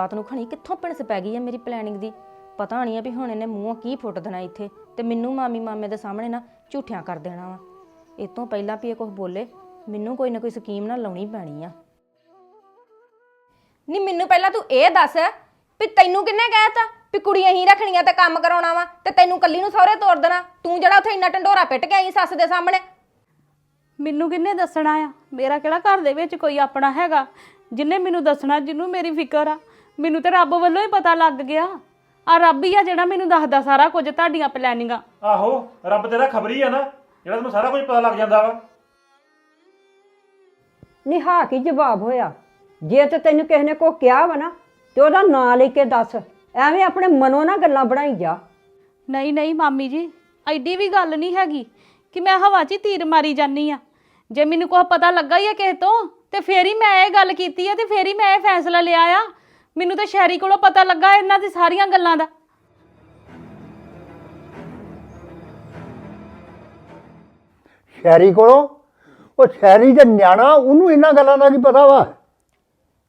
ਰਾਤ ਨੂੰ ਖਣੀ ਕਿੱਥੋਂ ਪਿਣਸ ਪੈ ਗਈ ਆ ਮੇਰੀ ਪਲੈਨਿੰਗ ਦੀ? ਪਤਾ ਨਹੀਂ ਆ ਵੀ ਹੁਣ ਇਹਨੇ ਮੂੰਹੋਂ ਕੀ ਫੁੱਟ ਦੇਣਾ ਇੱਥੇ ਤੇ ਮੈਨੂੰ ਮਾਮੀ ਮਾਮੇ ਦੇ ਸਾਹਮਣੇ ਨਾ ਝੂਠਿਆਂ ਕਰ ਦੇਣਾ ਵਾ। ਇਹ ਤੋਂ ਪਹਿਲਾਂ ਵੀ ਇਹ ਕੁਝ ਬੋਲੇ, ਮੈਨੂੰ ਕੋਈ ਨਾ ਕੋਈ ਸਕੀਮ ਨਾ ਲਾਉਣੀ ਪੈਣੀ ਆ। ਨਹੀਂ ਮੈਨੂੰ ਪਹਿਲਾਂ ਤੂੰ ਇਹ ਦੱਸ ਵੀ ਤੈਨੂੰ ਕਿੰਨੇ ਕਹਿਤਾ ਵੀ ਕੁੜੀਆਂ ਹੀ ਰੱਖਣੀਆਂ ਤੇ ਕੰਮ ਕਰਾਉਣਾ ਵਾ ਤੇ ਤੈਨੂੰ ਕੱਲੀ ਨੂੰ ਸਹੁਰੇ ਤੋਰ ਦੇਣਾ? ਤੂੰ ਜਿਹੜਾ ਉੱਥੇ ਇੰਨਾ ਢੰਡੋਰਾ ਪਿੱਟ ਕੇ ਆਈ ਸੱਸ ਦੇ ਸਾਹਮਣੇ। ਮੈਨੂੰ ਕਿੰਨੇ ਦੱਸਣਾ ਆ? ਮੇਰਾ ਕਿਹੜਾ ਘਰ ਦੇ ਵਿੱਚ ਕੋਈ ਆਪਣਾ ਹੈਗਾ? ਜਿੰਨੇ ਮੈਨੂੰ ਦੱਸਣਾ ਜਿਹਨੂੰ ਮੇਰੀ ਫਿਕਰ ਆ। ਮੈਨੂੰ ਤੇ ਰੱਬ ਵੱਲੋਂ ਹੀ ਪਤਾ ਲੱਗ ਗਿਆ। ਆ ਰੱਬ ਹੀ ਆ ਜਿਹੜਾ ਮੈਨੂੰ ਦੱਸਦਾ ਸਾਰਾ ਕੁਝ ਤੁਹਾਡੀਆਂ ਪਲੈਨਿੰਗਾਂ ਆਹੋ ਰੱਬ ਤੇਰਾ ਖਬਰੀ ਆ ਨਾ ਜਿਹੜਾ ਤੈਨੂੰ ਸਾਰਾ ਕੁਝ ਪਤਾ ਲੱਗ ਜਾਂਦਾ ਵਾ। ਨਿਹਾ ਕੀ ਜਵਾਬ ਹੋਇਆ? ਜੇ ਤੇ ਤੈਨੂੰ ਕਿਸੇ ਨੇ ਕੋ ਕਿਹਾ ਵਾ ਨਾ ਤੇ ਉਹਦਾ ਨਾਂ ਲੈ ਕੇ ਦੱਸ। ਐਵੇਂ ਆਪਣੇ ਮਨੋਂ ਨਾ ਗੱਲਾਂ ਬਣਾਈ ਜਾ। ਨਹੀਂ ਨਹੀਂ ਮਾਮੀ ਜੀ ਐਡੀ ਵੀ ਗੱਲ ਨਹੀਂ ਹੈਗੀ ਕਿ ਮੈਂ ਹਵਾ 'ਚ ਹੀ ਤੀਰ ਮਾਰੀ ਜਾਨੀ ਆ। ਜੇ ਮੈਨੂੰ ਕੋਈ ਪਤਾ ਲੱਗਾ ਹੀ ਆ ਕਿਸੇ ਤੋਂ ਤੇ ਫੇਰ ਹੀ ਮੈਂ ਇਹ ਗੱਲ ਕੀਤੀ ਆ ਤੇ ਫੇਰ ਹੀ ਮੈਂ ਇਹ ਫੈਸਲਾ ਲਿਆ ਆ। ਮੈਨੂੰ ਤਾਂ ਸ਼ਹਿਰੀ ਕੋਲੋਂ ਪਤਾ ਲੱਗਾ ਇਹਨਾਂ ਦੀ ਸਾਰੀਆਂ ਗੱਲਾਂ ਦਾ। ਸ਼ਹਿਰੀ ਕੋਲੋਂ? ਉਹ ਸ਼ਹਿਰੀ ਦੇ ਨਿਆਣਾ ਉਹਨੂੰ ਇਹਨਾਂ ਗੱਲਾਂ ਦਾ ਕੀ ਪਤਾ ਵਾ?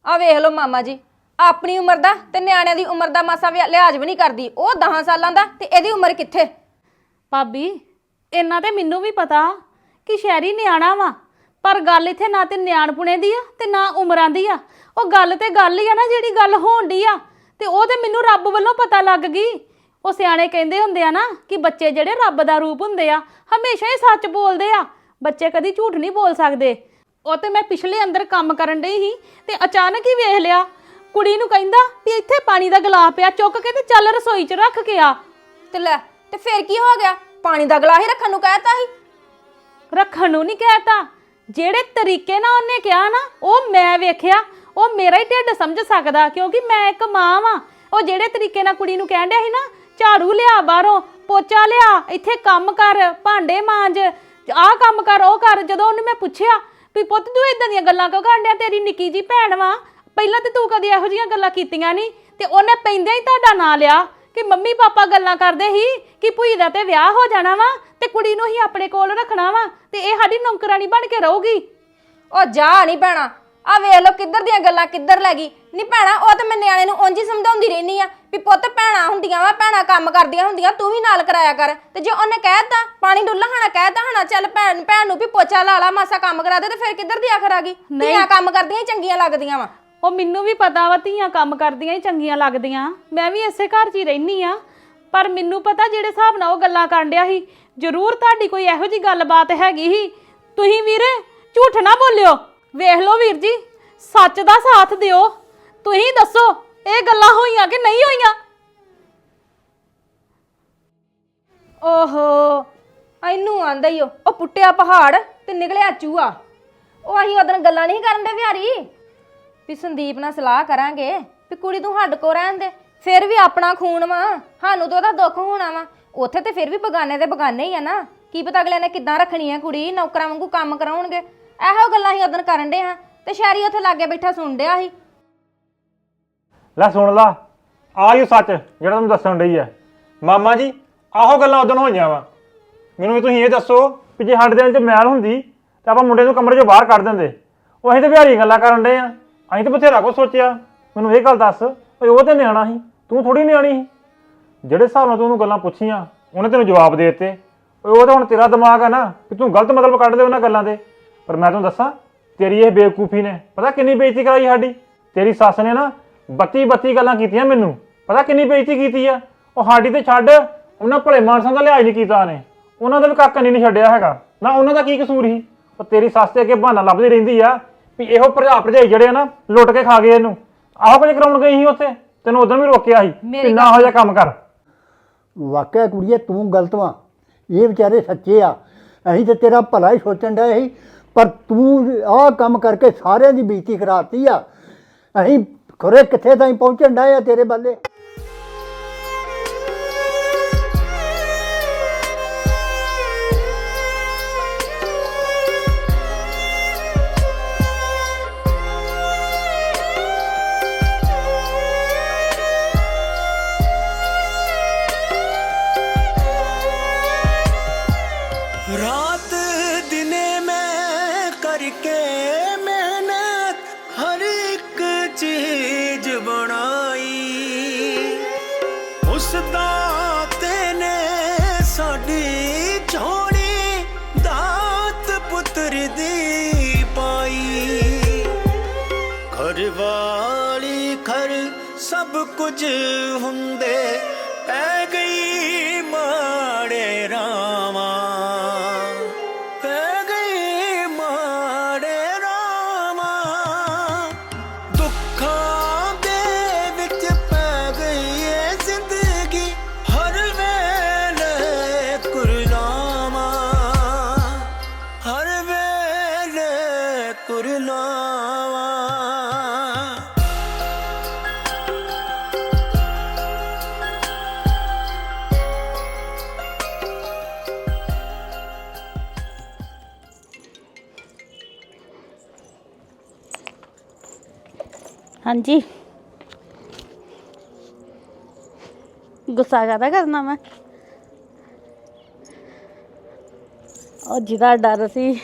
ਆ ਵੇਖ ਲਓ ਮਾਮਾ ਜੀ ਆਪਣੀ ਉਮਰ ਦਾ ਤੇ ਨਿਆਣਿਆਂ ਦੀ ਉਮਰ ਦਾ ਮਾਸਾ ਵੀ ਲਿਹਾਜ਼ ਵੀ ਨਹੀਂ ਕਰਦੀ। ਉਹ 10 ਸਾਲਾਂ ਦਾ ਤੇ ਇਹਦੀ ਉਮਰ ਕਿੱਥੇ? ਭਾਬੀ ਇਹਨਾਂ ਤੇ ਮੈਨੂੰ ਵੀ ਪਤਾ ਕਿ ਸ਼ਹਿਰੀ ਨਿਆਣਾ ਵਾ ਪਰ ਗੱਲ ਇੱਥੇ ਨਾ ਤੇ ਨਿਆਣਪੁਣੇ ਦੀ ਆ ਤੇ ਨਾ ਉਮਰਾਂ ਦੀ ਆ। ਉਹ ਗੱਲ ਤੇ ਗੱਲ ਹੀ ਆ ਨਾ ਜਿਹੜੀ ਗੱਲ ਹੋਣ ਦੀ ਆ। ਤੇ ਉਹ ਤੇ ਮੈਨੂੰ ਰੱਬ ਵੱਲੋਂ ਪਤਾ ਲੱਗ ਗਈ। ਉਹ ਸਿਆਣੇ ਕਹਿੰਦੇ ਹੁੰਦੇ ਆ ਨਾ ਕਿ ਬੱਚੇ ਜਿਹੜੇ ਰੱਬ ਦਾ ਰੂਪ ਹੁੰਦੇ ਆ ਹਮੇਸ਼ਾ ਹੀ ਸੱਚ ਬੋਲਦੇ ਆ। ਬੱਚੇ ਕਦੀ ਝੂਠ ਨਹੀਂ ਬੋਲ ਸਕਦੇ। ਉਹ ਤੇ ਮੈਂ ਪਿਛਲੇ ਅੰਦਰ ਕੰਮ ਕਰਨ ਡਈ ਸੀ ਤੇ ਅਚਾਨਕ ਹੀ ਵੇਖ ਲਿਆ ਕੁੜੀ ਨੂੰ ਕਹਿੰਦਾ ਵੀ ਇੱਥੇ ਪਾਣੀ ਦਾ ਗਲਾਸ ਪਿਆ ਚੁੱਕ ਕੇ ਤੇ ਚੱਲ ਰਸੋਈ 'ਚ ਰੱਖ ਕੇ ਆ। ਤੇ ਲੈ ਤੇ ਫੇਰ ਕੀ ਹੋ ਗਿਆ? ਪਾਣੀ ਦਾ ਗਲਾਸ ਹੀ ਰੱਖਣ ਨੂੰ ਕਹਿਤਾ ਸੀ? ਰੱਖਣ ਨੂੰ ਨਹੀਂ ਕਹਿਤਾ। ਜਿਹੜੇ ਤਰੀਕੇ ਨਾਲ ਉਹਨੇ ਕਿਹਾ ਨਾ ਉਹ ਮੈਂ ਵੇਖਿਆ ਉਹ ਮੇਰਾ ਹੀ ਢਿੱਡ ਸਮਝ ਸਕਦਾ ਕਿਉਂਕਿ ਮੈਂ ਇੱਕ ਮਾਂ ਵਾਂ। ਉਹ ਜਿਹੜੇ ਤਰੀਕੇ ਨਾਲ ਕੁੜੀ ਨੂੰ ਕਹਿਣ ਡਿਆ ਸੀ ਨਾ, ਝਾੜੂ ਲਿਆ ਬਾਹਰੋਂ, ਪੋਚਾ ਲਿਆ, ਇੱਥੇ ਕੰਮ ਕਰ, ਭਾਂਡੇ ਮਾਂਜ, ਆਹ ਕੰਮ ਕਰ, ਉਹ ਕਰ, ਜਦੋਂ ਉਹਨੇ ਮੈਂ ਪੁੱਛਿਆ ਵੀ ਪੁੱਤ ਤੂੰ ਇਦਾਂ ਦੀਆਂ ਗੱਲਾਂ ਕਿਉਂ ਕਰਨ ਡਿਆ? ਤੇਰੀ ਨਿੱਕੀ ਜੀ ਭੈਣ ਵਾਂ। ਪਹਿਲਾਂ ਤੇ ਤੂੰ ਕਦੀ ਇਹੋ ਜੀਆਂ ਗੱਲਾਂ ਕੀਤੀਆਂ ਨਹੀਂ। ਤੇ ਉਹਨੇ ਪੈਂਦਿਆਂ ਹੀ ਤੁਹਾਡਾ ਨਾਂ ਲਿਆ ਕਿ ਮੰਮੀ ਪਾਪਾ ਗੱਲਾਂ ਕਰਦੇ ਸੀ ਕਿ ਭੂਈ ਦਾ ਤੇ ਵਿਆਹ ਹੋ ਜਾਣਾ ਵਾ ਤੇ ਕੁੜੀ ਨੂੰ ਹੀ ਆਪਣੇ ਕੋਲ ਰੱਖਣਾ ਵਾ ਤੇ ਇਹ ਸਾਡੀ ਨੌਕਰਾਨੀ ਬਣ ਕੇ ਰਹੂਗੀ। ਉਹ ਜਾ ਨਹੀਂ ਭੈਣਾ ਆ ਵੇਖ ਲਓ ਕਿੱਧਰ ਦੀਆਂ ਗੱਲਾਂ ਕਿੱਧਰ ਲੈ ਗਈ। ਨਹੀਂ ਭੈਣਾ ਉਹ ਤਾਂ ਮੈਂ ਨਿਆਣੇ ਨੂੰ ਉਂਝ ਹੀ ਸਮਝਾਉਂਦੀ ਰਹਿਨੀ ਆ ਵੀ ਪੁੱਤ ਭੈਣਾ ਹੁੰਦੀਆਂ ਵਾ ਭੈਣਾ ਕੰਮ ਕਰਦੀਆਂ ਹੁੰਦੀਆਂ ਤੂੰ ਵੀ ਨਾਲ ਕਰਾਇਆ ਕਰ। ਤੇ ਜੇ ਉਹਨੇ ਕਹਿਤਾ ਪਾਣੀ ਡੁੱਲਾ ਹਣਾ ਕਹਿਤਾ ਹਣਾ ਚੱਲ ਭੈਣ ਭੈਣ ਨੂੰ ਵੀ ਪੋਚਾ ਲਾ ਲਾ ਮਾਸਾ ਕੰਮ ਕਰਾ ਦੇ ਤੇ ਫਿਰ ਕਿੱਧਰ ਦੀ ਆਖਰ ਆ ਗਈ? ਧੀਆਂ ਕੰਮ ਕਰਦੀਆਂ ਹੀ ਚੰਗੀਆਂ ਲੱਗਦੀਆਂ ਵਾ। ਉਹ ਮੈਨੂੰ ਵੀ ਪਤਾ ਵਾ ਧੀਆਂ ਕੰਮ ਕਰਦੀਆਂ ਹੀ ਚੰਗੀਆਂ ਲੱਗਦੀਆਂ। ਮੈਂ ਵੀ ਇਸੇ ਘਰ 'ਚ ਹੀ ਰਹਿਨੀ ਆ। ਪਰ ਮੈਨੂੰ ਪਤਾ ਜਿਹੜੇ ਹਿਸਾਬ ਨਾਲ ਉਹ ਗੱਲਾਂ ਕਰਨ ਡਿਆ ਸੀ ਜ਼ਰੂਰ ਤੁਹਾਡੀ ਕੋਈ ਇਹੋ ਜੀ ਗੱਲਬਾਤ ਹੈਗੀ ਸੀ। ਤੁਸੀਂ ਵੀਰੇ ਝੂਠ ਨਾ ਬੋਲਿਓ। ਵੇਖ ਲਓ ਵੀਰ ਜੀ, ਸੱਚ ਦਾ ਸਾਥ ਦਿਓ। ਤੁਸੀਂ ਦੱਸੋ, ਇਹ ਗੱਲਾਂ ਹੋਈਆਂ ਕਿ ਨਹੀਂ ਹੋਈਆਂ? ਓਹੋ, ਇਹਨੂੰ ਆਂਦਾ ਹੀ ਉਹ ਉਹ ਪੁੱਟਿਆ ਪਹਾੜ ਤੇ ਨਿਕਲਿਆ ਚੂਹਾ। ਉਹ ਅਸੀਂ ਉਹਦਨ ਗੱਲਾਂ ਨਹੀਂ ਕਰਨ ਦੇ ਵਿਹਾਰੀ। ਵੀ ਸੰਦੀਪ ਨਾਲ ਸਲਾਹ ਕਰਾਂਗੇ, ਵੀ ਕੁੜੀ ਤੂੰ ਹੱਡ ਕੋ ਰਹਿਣ ਦੇ, ਫਿਰ ਵੀ ਆਪਣਾ ਖੂਨ ਵਾ, ਸਾਨੂੰ ਤਾਂ ਉਹਦਾ ਦੁੱਖ ਹੋਣਾ ਵਾ। ਉੱਥੇ ਤੇ ਫਿਰ ਵੀ ਬਗਾਨੇ ਦੇ ਬਗਾਨੇ ਹੀ ਆ ਨਾ। ਕੀ ਪਤਾ ਅਗਲੇ ਨੇ ਕਿੱਦਾਂ ਰੱਖਣੀ ਆ ਕੁੜੀ, ਨੌਕਰਾਂ ਵਾਂਗੂ ਕੰਮ ਕਰਾਉਣਗੇ। ਇਹੋ ਗੱਲਾਂ ਹੀ ਉਹਦਨ ਕਰਨ ਦੇ ਹਾਂ ਤੇ ਸ਼ਾਇਰੀ ਉੱਥੇ ਲਾਗੇ ਬੈਠਾ ਸੁਣ ਡਿਆ ਸੀ। ਲੈ ਸੁਣ ਲਾ, ਆ ਹੀ ਸੱਚ ਜਿਹੜਾ ਤੁਹਾਨੂੰ ਦੱਸਣ ਡਈ ਆ। ਮਾਮਾ ਜੀ, ਆਹੋ ਗੱਲਾਂ ਉਦੋਂ ਹੋਈਆਂ ਵਾ। ਮੈਨੂੰ ਵੀ ਤੁਸੀਂ ਇਹ ਦੱਸੋ ਵੀ ਜੇ ਸਾਡੇ ਦਿਲ 'ਚ ਮੈਲ ਹੁੰਦੀ ਤਾਂ ਆਪਾਂ ਮੁੰਡੇ ਨੂੰ ਕਮਰੇ 'ਚੋਂ ਬਾਹਰ ਕੱਢ ਦਿੰਦੇ। ਉਹ ਅਸੀਂ ਤੇ ਵਿਹਾਰੀ ਗੱਲਾਂ ਕਰਨ ਡੇ ਆ। ਅਸੀਂ ਤਾਂ ਬਥੇਰਾ ਕੁਛ ਸੋਚਿਆ। ਮੈਨੂੰ ਇਹ ਗੱਲ ਦੱਸ ਓਏ ਉਹ ਤੇ ਨਿਆਣਾ ਸੀ, ਤੂੰ ਥੋੜੀ ਨਿਆਣੀ ਸੀ। ਜਿਹੜੇ ਹਿਸਾਬ ਨਾਲ ਤੂੰ ਉਹਨੂੰ ਗੱਲਾਂ ਪੁੱਛੀਆਂ, ਉਹਨੇ ਤੈਨੂੰ ਜਵਾਬ ਦੇ ਦਿੱਤੇ। ਓਏ, ਉਹ ਤਾਂ ਹੁਣ ਤੇਰਾ ਦਿਮਾਗ ਆ ਨਾ ਕਿ ਤੂੰ ਗਲਤ ਮਤਲਬ ਕੱਢ ਦੇ ਉਹਨਾਂ ਗੱਲਾਂ ਦੇ ਪਰ ਮੈਂ ਤੈਨੂੰ ਦੱਸਾਂ ਤੇਰੀ ਇਹ ਬੇਵਕੂਫੀ ਨੇ ਪਤਾ ਕਿੰਨੀ ਬੇਇੱਜ਼ਤੀ ਕਰਾਈ ਸਾਡੀ? ਤੇਰੀ ਸੱਸ ਨੇ ਨਾ ਬੱਤੀ ਬੱਤੀ ਗੱਲਾਂ ਕੀਤੀਆਂ ਮੈਨੂੰ ਪਤਾ ਕਿੰਨੀ ਬੇਇੱਜ਼ਤੀ ਕੀਤੀ ਆ? ਉਹ ਸਾਡੀ ਤੇ ਛੱਡ ਉਹਨਾਂ ਭਲੇ ਮਾਨਸਾਂ ਦਾ ਲਿਹਾਜ਼ ਨਹੀਂ ਕੀਤਾ ਨੇ ਉਹਨਾਂ ਦਾ ਵੀ ਕੱਖ ਨਹੀਂ ਛੱਡਿਆ ਹੈਗਾ। ਨਾ ਉਹਨਾਂ ਦਾ ਕੀ ਕਸੂਰ ਸੀ? ਉਹ ਤੇਰੀ ਸੱਸ ਤੇ ਅੱਗੇ ਬਹਾਨਾ ਲੱਭਦੀ ਰਹਿੰਦੀ ਆ ਵੀ ਇਹੋ ਭਰਜਾ ਭਰਜਾਈ ਜਿਹੜੇ ਆ ਨਾ ਲੁੱਟ ਕੇ ਖਾ ਗਏ ਇਹਨੂੰ। ਆਹੋ ਕੁਝ ਕਰਾਉਣ ਗਈ ਸੀ ਉੱਥੇ ਤੈਨੂੰ ਉਦੋਂ ਵੀ ਰੋਕਿਆ ਸੀ ਕਿ ਨਾ ਹੋ ਜਾ ਕੰਮ ਕਰ। ਵਾਕਿਆ ਕੁੜੀਏ ਤੂੰ ਗਲਤ ਵਾਂ। ਇਹ ਵਿਚਾਰੇ ਸੱਚੇ ਆ। ਅਸੀਂ ਤੇ ਤੇਰਾ ਭਲਾ ਹੀ ਸੋਚਣ ਡਏ ਸੀ। ਪਰ ਤੂੰ ਆਹ ਕੰਮ ਕਰਕੇ ਸਾਰਿਆਂ ਦੀ ਬੇਇੱਜ਼ਤੀ ਕਰਾਤੀ ਆ। ਅਸੀਂ ਖਰੇ ਕਿੱਥੇ ਤਾਈਂ ਪਹੁੰਚਣ ਡਏ ਆ ਤੇਰੇ ਬੱਲੇ ਹਾਂਜੀ। ਗੁੱਸਾ ਕਾਹਦਾ ਕਰਨਾ ਮੈਂ? ਉਹ ਜਿਹਦਾ ਡਰ ਸੀ,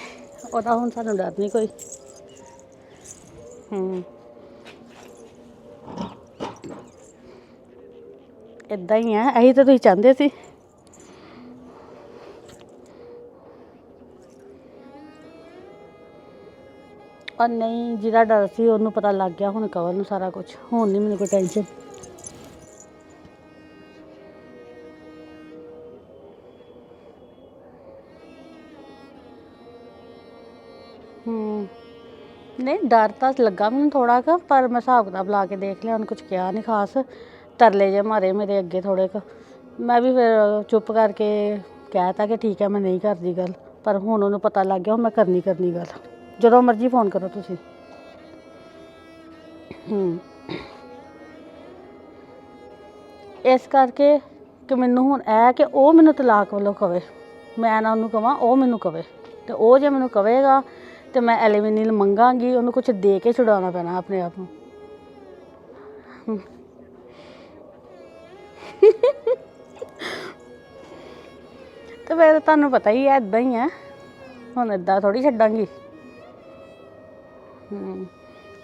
ਉਹਦਾ ਹੁਣ ਸਾਨੂੰ ਡਰ ਨਹੀਂ ਕੋਈ। ਹੂੰ। ਇਦਾਂ ਹੀ ਆ, ਇਹੀ ਤਾਂ ਤੁਸੀਂ ਚਾਹੁੰਦੇ ਸੀ। ਪਰ ਨਹੀਂ, ਜਿਹਦਾ ਡਰ ਸੀ ਉਹਨੂੰ ਪਤਾ ਲੱਗ ਗਿਆ ਹੁਣ ਕਵਰ ਨੂੰ ਸਾਰਾ ਕੁਝ ਹੁਣ ਨਹੀਂ ਮੈਨੂੰ ਕੋਈ ਟੈਨਸ਼ਨ ਹੂੰ। ਨਹੀਂ, ਡਰ ਤਾਂ ਲੱਗਾ ਮੈਨੂੰ ਥੋੜਾ ਕੁ, ਪਰ ਮੈਂ ਹਿਸਾਬ ਕਿਤਾਬ ਲਾ ਕੇ ਦੇਖ ਲਿਆ, ਉਹਨੇ ਕੁਝ ਕਿਹਾ ਨਹੀਂ ਖਾਸ। ਤਰਲੇ ਜੇ ਮਾਰੇ ਮੇਰੇ ਅੱਗੇ ਥੋੜੇ ਕੁ। ਮੈਂ ਵੀ ਫਿਰ ਚੁੱਪ ਕਰਕੇ ਕਹਿਤਾ ਕਿ ਠੀਕ ਹੈ, ਮੈਂ ਨਹੀਂ ਕਰਦੀ ਗੱਲ। ਪਰ ਹੁਣ ਉਹਨੂੰ ਪਤਾ ਲੱਗ ਗਿਆ, ਹੁਣ ਮੈਂ ਕਰਨੀ ਕਰਨੀ ਗੱਲ। ਜਦੋਂ ਮਰਜ਼ੀ ਫੋਨ ਕਰੋ ਤੁਸੀਂ। ਹੂੰ। ਇਸ ਕਰਕੇ ਕਿ ਮੈਨੂੰ ਹੁਣ ਇਹ ਕਿ ਉਹ ਮੈਨੂੰ ਤਲਾਕ ਵੱਲੋਂ ਕਵੇ। ਮੈਂ ਨਾ ਉਹਨੂੰ ਕਵਾਂ, ਉਹ ਮੈਨੂੰ ਕਵੇ। ਤੇ ਉਹ ਜੇ ਮੈਨੂੰ ਕਵੇਗਾ, ਤੇ ਮੈਂ ਐਲੀਮਿਨਲ ਮੰਗਾਂਗੀ, ਉਹਨੂੰ ਕੁਝ ਦੇ ਕੇ ਛੁਡਾਉਣਾ ਪੈਣਾ ਆਪਣੇ ਆਪ ਨੂੰ। ਹਮ। ਤੇ ਫਿਰ ਤੁਹਾਨੂੰ ਪਤਾ ਹੀ ਹੈ ਇਦਾਂ ਹੀ ਹੈ। ਹੁਣ ਇਦਾਂ ਥੋੜੀ ਛੱਡਾਂਗੀ। ਹਮ,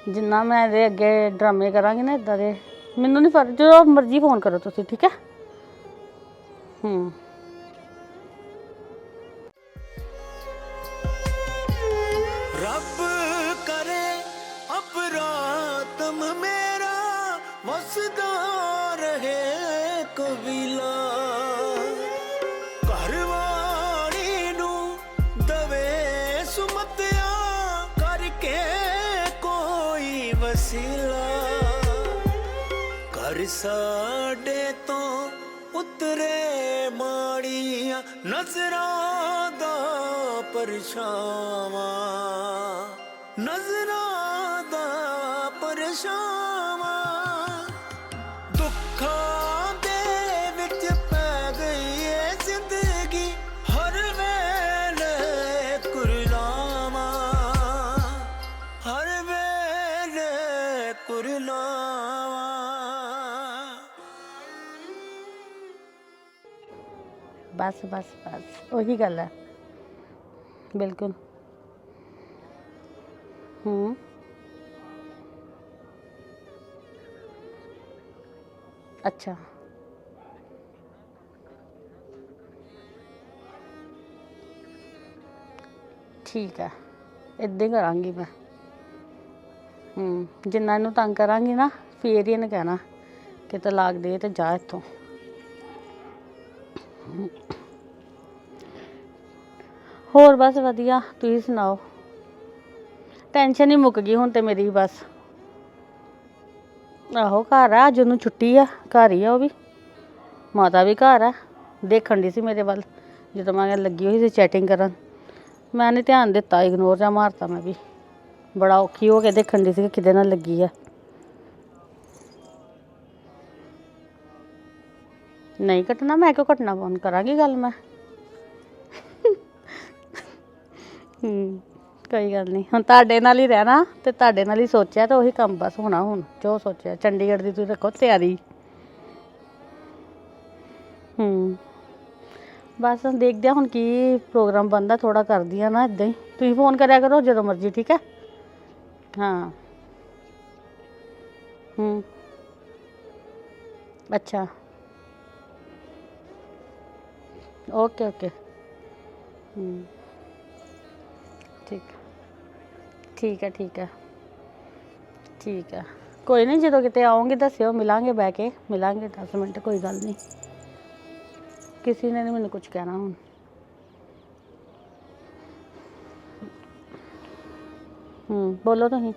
ਜਿੰਨਾ ਮੈਂ ਇਹਦੇ ਅੱਗੇ ਡਰਾਮੇ ਕਰਾਂਗੀ ਨਾ ਇਦਾਂ ਦੇ ਮੈਨੂੰ ਨਹੀਂ ਫ਼ਰਕ ਜਦੋਂ ਮਰਜ਼ੀ ਫੋਨ ਕਰੋ ਤੁਸੀਂ ਠੀਕ ਹੈ? ਹੂੰ। ਘਰ ਸਾਡੇ ਤੋਂ ਉਤਰੇ ਮਾੜੀਆਂ ਨਜ਼ਰਾਂ ਦਾ ਪਰਛਾਵਾਂ। ਨਜ਼ਰਾਂ ਦਾ ਪਰਛਾਵਾਂ। ਬਸ ਬਸ ਬਸ। ਉਹੀ ਗੱਲ ਹੈ ਬਿਲਕੁਲ। ਹੂੰ। ਅੱਛਾ। ਠੀਕ ਹੈ ਇੱਦਾਂ ਹੀ ਕਰਾਂਗੀ ਮੈਂ। ਹੂੰ। ਜਿੰਨਾ ਇਹਨੂੰ ਤੰਗ ਕਰਾਂਗੀ ਨਾ, ਫੇਰ ਹੀ ਇਹਨੇ ਕਹਿਣਾ ਕਿ ਤਲਾਕ ਦੇ ਤੇ ਜਾ ਇੱਥੋਂ। ਹੋਰ ਬਸ ਵਧੀਆ, ਤੁਸੀਂ ਸੁਣਾਓ? ਟੈਨਸ਼ਨ ਹੀ ਮੁੱਕ ਗਈ ਹੁਣ ਤੇ ਮੇਰੀ ਬਸ। ਆਹੋ ਘਰ ਆ, ਅੱਜ ਉਹਨੂੰ ਛੁੱਟੀ ਆ, ਘਰ ਹੀ ਆ ਉਹ ਵੀ। ਮਾਤਾ ਵੀ ਘਰ ਆ, ਦੇਖਣ ਦੀ ਸੀ ਮੇਰੇ ਵੱਲ, ਜਦੋਂ ਮੈਂ ਲੱਗੀ ਹੋਈ ਸੀ ਚੈਟਿੰਗ ਕਰਨ। ਮੈਂ ਨਹੀਂ ਧਿਆਨ ਦਿੱਤਾ ਇਗਨੋਰ ਜਾਂ ਮਾਰਤਾ ਮੈਂ ਵੀ। ਬੜਾ ਔਖੀ ਹੋ ਕੇ ਦੇਖਣ ਦੀ ਸੀ ਕਿ ਕਿਹਦੇ ਨਾਲ ਲੱਗੀ ਆ। ਨਹੀਂ ਕੱਟਣਾ, ਮੈਂ ਕਿਉਂ ਕੱਟਣਾ? ਫੋਨ ਕਰਾਂਗੀ ਗੱਲ ਮੈਂ। ਹੂੰ, ਕੋਈ ਗੱਲ ਨਹੀਂ। ਹੁਣ ਤੁਹਾਡੇ ਨਾਲ ਹੀ ਰਹਿਣਾ ਤੇ ਤੁਹਾਡੇ ਨਾਲ ਹੀ ਸੋਚਿਆ ਤੇ ਉਹੀ ਕੰਮ ਬਸ ਹੋਣਾ ਹੁਣ, ਜੋ ਸੋਚਿਆ। ਚੰਡੀਗੜ੍ਹ ਦੀ ਤੁਸੀਂ ਰੱਖੋ ਤਿਆਰੀ। ਹੂੰ, ਬਸ ਦੇਖਦੇ ਹਾਂ ਹੁਣ ਕੀ ਪ੍ਰੋਗਰਾਮ ਬਣਦਾ ਥੋੜਾ ਕਰਦੀ ਆ ਨਾ ਇਦਾਂ ਹੀ। ਤੁਸੀਂ ਫੋਨ ਕਰਿਆ ਕਰੋ ਜਦੋਂ ਮਰਜ਼ੀ, ਠੀਕ ਹੈ? ਹਾਂ। ਹੂੰ। ਅੱਛਾ। ਓਕੇ ਓਕੇ ਹੂੰ ਠੀਕ ਠੀਕ ਹੈ ਠੀਕ ਹੈ ਠੀਕ ਹੈ ਕੋਈ ਨਹੀਂ ਜਦੋਂ ਕਿਤੇ ਆਉਂਗੇ ਦੱਸਿਓ ਮਿਲਾਂਗੇ ਬਹਿ ਕੇ ਮਿਲਾਂਗੇ 10 ਮਿੰਟ ਕੋਈ ਗੱਲ ਨਹੀਂ ਕਿਸੇ ਨੇ ਨਹੀਂ ਮੈਨੂੰ ਕੁਝ ਕਹਿਣਾ ਹੁਣ ਹੂੰ ਬੋਲੋ ਤੁਸੀਂ